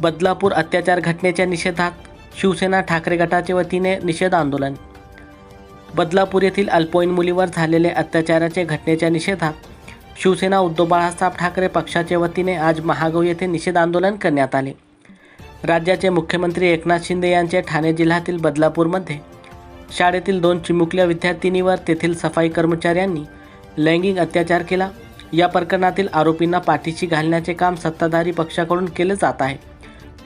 बदलापूर अत्याचार घटनेच्या निषेधात शिवसेना ठाकरे गटाच्या वतीने निषेध आंदोलन. बदलापूर येथील अल्पवयीन मुलीवर झालेल्या अत्याचाराच्या घटनेच्या निषेधात शिवसेना उद्धव बाळासाहेब ठाकरे पक्षाच्या वतीने आज महागाव येथे निषेध आंदोलन करण्यात आले. राज्याचे मुख्यमंत्री एकनाथ शिंदे यांचे ठाणे जिल्ह्यातील बदलापूरमध्ये शाळेतील दोन चिमुकल्या विद्यार्थिनीवर तेथील सफाई कर्मचाऱ्यांनी लैंगिक अत्याचार केला. या प्रकरणातील आरोपींना पाठीशी घालण्याचे काम सत्ताधारी पक्षाकडून केले जात आहे.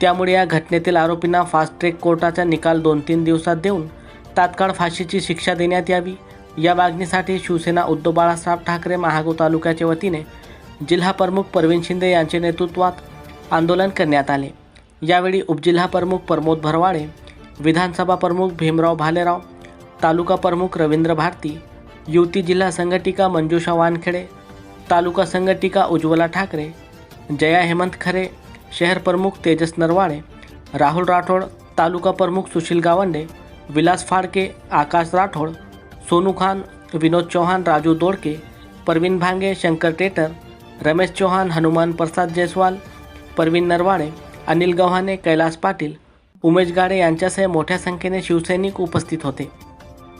त्यामुळे या घटनेतील आरोपींना फास्ट ट्रॅक कोर्टाचा निकाल दोन तीन दिवसात देऊन तात्काळ फाशीची शिक्षा देण्यात यावी. या मागणीसाठी शिवसेना उद्धव बाळासाहेब ठाकरे महागाव तालुक्याच्या वतीने जिल्हा प्रमुख परवीन शिंदे यांच्या नेतृत्वात आंदोलन करण्यात आले. यावेळी उपजिल्हा प्रमुख प्रमोद भरवाडे विधानसभा प्रमुख भीमराव भालेराव तालुका प्रमुख रवींद्र भारती युवती जिल्हा संघटिका मंजुषा वानखेडे तालुका संघटिका उज्ज्वला ठाकरे जया हेमंत खरे शहर प्रमुख तेजस नरवाडे राहुल राठोड तालुका प्रमुख सुशील गावंडे विलास फाडके आकाश राठोड सोनू खान विनोद चौहान राजू दोडके परवीन भांगे शंकर टेटर रमेश चौहान हनुमान प्रसाद जयस्वाल परवीन नरवाडे अनिल गव्हाणे कैलास पाटील उमेश गाडे यांच्यासह मोठ्या संख्येने शिवसैनिक उपस्थित होते.